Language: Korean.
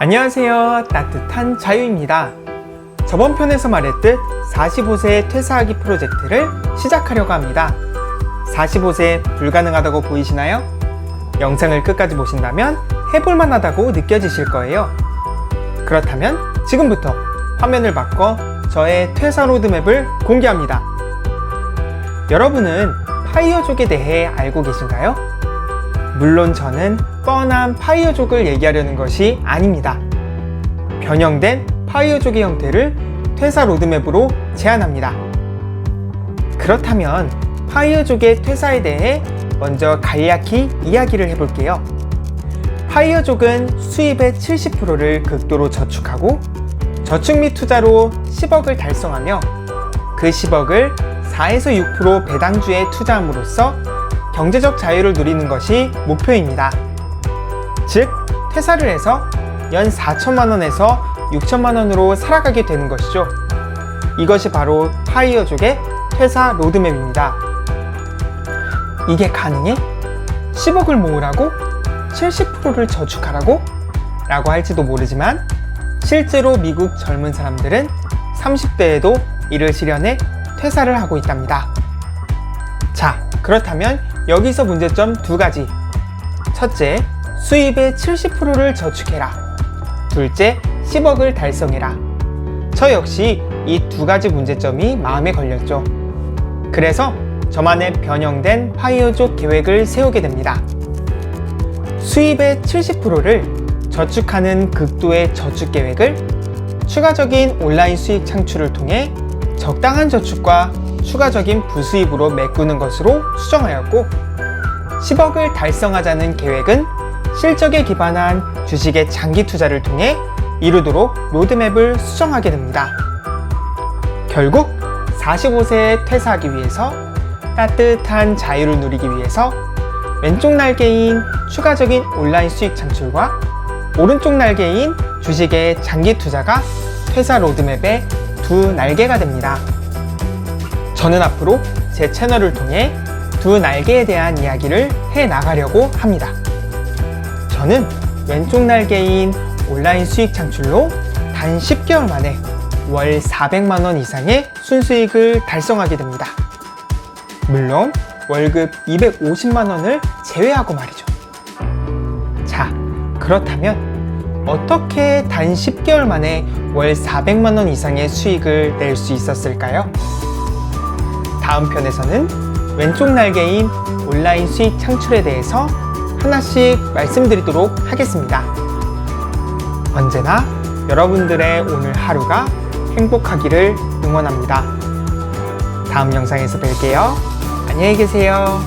안녕하세요. 따뜻한 자유입니다. 저번 편에서 말했듯 45세 퇴사하기 프로젝트를 시작하려고 합니다. 45세 불가능하다고 보이시나요? 영상을 끝까지 보신다면 해볼만 하다고 느껴지실 거예요. 그렇다면 지금부터 화면을 바꿔 저의 퇴사 로드맵을 공개합니다. 여러분은 파이어족에 대해 알고 계신가요? 물론 저는 뻔한 파이어족을 얘기하려는 것이 아닙니다. 변형된 파이어족의 형태를 퇴사 로드맵으로 제안합니다. 그렇다면 파이어족의 퇴사에 대해 먼저 간략히 이야기를 해볼게요. 파이어족은 수입의 70%를 극도로 저축하고 저축 및 투자로 10억을 달성하며 그 10억을 4에서 6% 배당주에 투자함으로써 경제적 자유를 누리는 것이 목표입니다. 즉, 퇴사를 해서 연 4천만 원에서 6천만 원으로 살아가게 되는 것이죠. 이것이 바로 파이어족의 퇴사 로드맵입니다. 이게 가능해? 10억을 모으라고? 70%를 저축하라고? 라고 할지도 모르지만 실제로 미국 젊은 사람들은 30대에도 이를 실현해 퇴사를 하고 있답니다. 자, 그렇다면 여기서 문제점 두 가지. 첫째, 수입의 70%를 저축해라. 둘째, 10억을 달성해라. 저 역시 이 두 가지 문제점이 마음에 걸렸죠. 그래서 저만의 변형된 파이어족 계획을 세우게 됩니다. 수입의 70%를 저축하는 극도의 저축 계획을 추가적인 온라인 수익 창출을 통해 적당한 저축과 추가적인 부수입으로 메꾸는 것으로 수정하였고 10억을 달성하자는 계획은 실적에 기반한 주식의 장기 투자를 통해 이루도록 로드맵을 수정하게 됩니다. 결국 45세에 퇴사하기 위해서 따뜻한 자유를 누리기 위해서 왼쪽 날개인 추가적인 온라인 수익 창출과 오른쪽 날개인 주식의 장기 투자가 퇴사 로드맵의 두 날개가 됩니다. 저는 앞으로 제 채널을 통해 두 날개에 대한 이야기를 해 나가려고 합니다. 저는 왼쪽 날개인 온라인 수익 창출로 단 10개월 만에 월 400만원 이상의 순수익을 달성하게 됩니다. 물론 월급 250만원을 제외하고 말이죠. 자, 그렇다면 어떻게 단 10개월 만에 월 400만원 이상의 수익을 낼 수 있었을까요? 다음 편에서는 왼쪽 날개인 온라인 수익 창출에 대해서 하나씩 말씀드리도록 하겠습니다. 언제나 여러분들의 오늘 하루가 행복하기를 응원합니다. 다음 영상에서 뵐게요. 안녕히 계세요.